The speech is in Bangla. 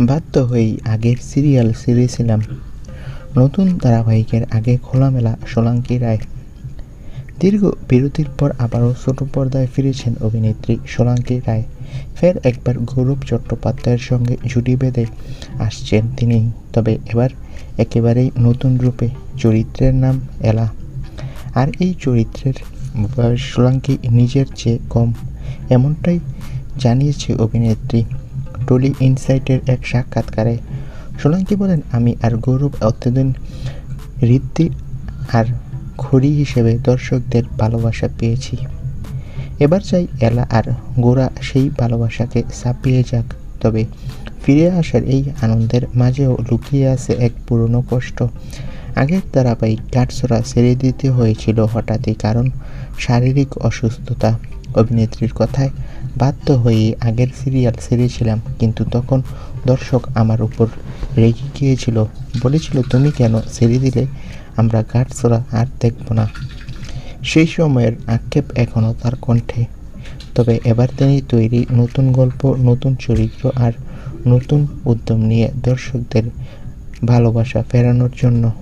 বাধ্য হয়েই আগের সিরিয়াল সেরেছিলাম নতুন ধারাবাহিকের আগে খোলামেলা সোলাঙ্কি রায়। দীর্ঘ বিরতির পর আবারও ছোট পর্দায় ফিরেছেন অভিনেত্রী সোলাঙ্কি রায়। ফের একবার গৌরব চট্টোপাধ্যায়ের সঙ্গে জুটি বেঁধে আসছেন তিনি। তবে এবার একেবারেই নতুন রূপে চরিত্রের নাম এলা। আর এই চরিত্রের সোলাঙ্কি নিজের চেয়ে কম, এমনটাই জানিয়েছে অভিনেত্রী। টলি ইনসাইটের এক সাক্ষাৎকারে সোলাঙ্কি বলেন, আমি আর গৌরব অত্যদিন ঋদ্ধি আর খড়ি হিসেবে দর্শকদের ভালোবাসা পেয়েছি। এবার চাই এলা আর গোরা সেই ভালোবাসাকে ছাপিয়ে যাক। তবে ফিরে আসার এই আনন্দের মাঝেও লুকিয়ে আছে এক পুরনো কষ্ট। আগের ধারাবাহিক গাটছড়া ছেড়ে দিতে হয়েছিল হঠাৎই কারণ শারীরিক অসুস্থতা। অভিনেত্রীর কথায় বাধ্য হয়ে আগের সিরিয়াল ছেড়েছিলাম কিন্তু তখন দর্শক আমার উপর রেগে গিয়েছিল। বলেছিল, তুমি কেন ছেড়ে দিলে? আমরা গাটছড়া আর দেখব না। সেই সময়ের আক্ষেপ এখনও তার কণ্ঠে। তবে এবার তিনি তৈরি নতুন গল্প, নতুন চরিত্র আর নতুন উদ্যম নিয়ে দর্শকদের ভালোবাসা ফেরানোর জন্য